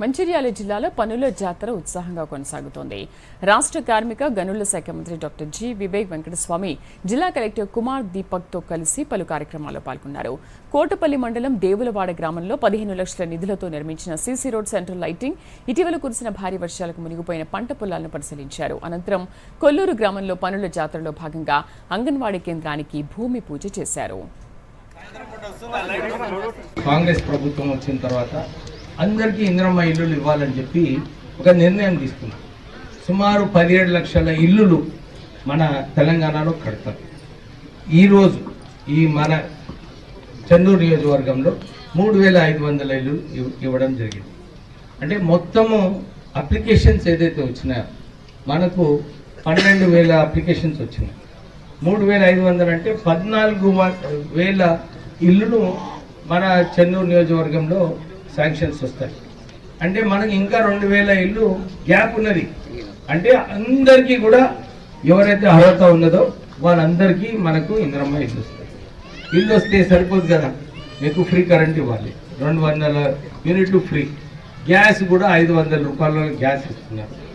మంచిర్యాల జిల్లాలో పనుల జాతర ఉత్సాహంగా కొనసాగుతోంది. రాష్ట్ర కార్మిక గనుల శాఖ మంత్రి డాక్టర్ జి. వివేక్ వెంకటస్వామి జిల్లా కలెక్టర్ కుమార్ దీపక్తో కలిసి పలు కార్యక్రమాల్లో పాల్గొన్నారు. కోటపల్లి మండలం దేవులవాడ గ్రామంలో పదిహేను లక్షల నిధులతో నిర్మించిన సీసీ రోడ్ సెంట్రల్ లైటింగ్ ఇటీవల కురిసిన భారీ వర్షాలకు మునిగిపోయిన పంట పొలాలను పరిశీలించారు. అనంతరం కొల్లూరు గ్రామంలో పనుల జాతరలో భాగంగా అంగన్వాడీ కేంద్రానికి భూమి పూజ చేశారు. కాంగ్రెస్ ప్రభుత్వం వచ్చిన తర్వాత అందరికీ ఇంద్రమ్మ ఇల్లులు ఇవ్వాలని చెప్పి ఒక నిర్ణయం తీసుకున్నాం. సుమారు పదిహేడు లక్షల ఇల్లులు మన తెలంగాణలో కడతారు ఈరోజు ఈ మన చెన్నూరు నియోజకవర్గంలో మూడు వేల ఐదు వందల ఇల్లు ఇవ్- ఇవ్వడం జరిగింది. అంటే మొత్తము అప్లికేషన్స్ ఏదైతే వచ్చినాయో మనకు పన్నెండు వేల అప్లికేషన్స్ వచ్చినాయి. మూడు వేల ఐదు వందలు అంటే పద్నాలుగు వ- వేల ఇల్లును మన చెన్నూరు నియోజకవర్గంలో శాంక్షన్స్ వస్తాయి. అంటే మనకి ఇంకా రెండు వేల ఇల్లు గ్యాప్ ఉన్నది. అంటే అందరికీ కూడా ఎవరైతే అర్హత ఉన్నదో వాళ్ళందరికీ మనకు ఇంద్రమ్మ ఇల్లు వస్తాయి. ఇల్లు వస్తే సరిపోదు కదా. మీకు ఫ్రీ కరెంట్ ఇవ్వాలి. రెండు వందల యూనిట్లు ఫ్రీ. గ్యాస్ కూడా ఐదు వందల రూపాయల గ్యాస్ ఇస్తున్నారు.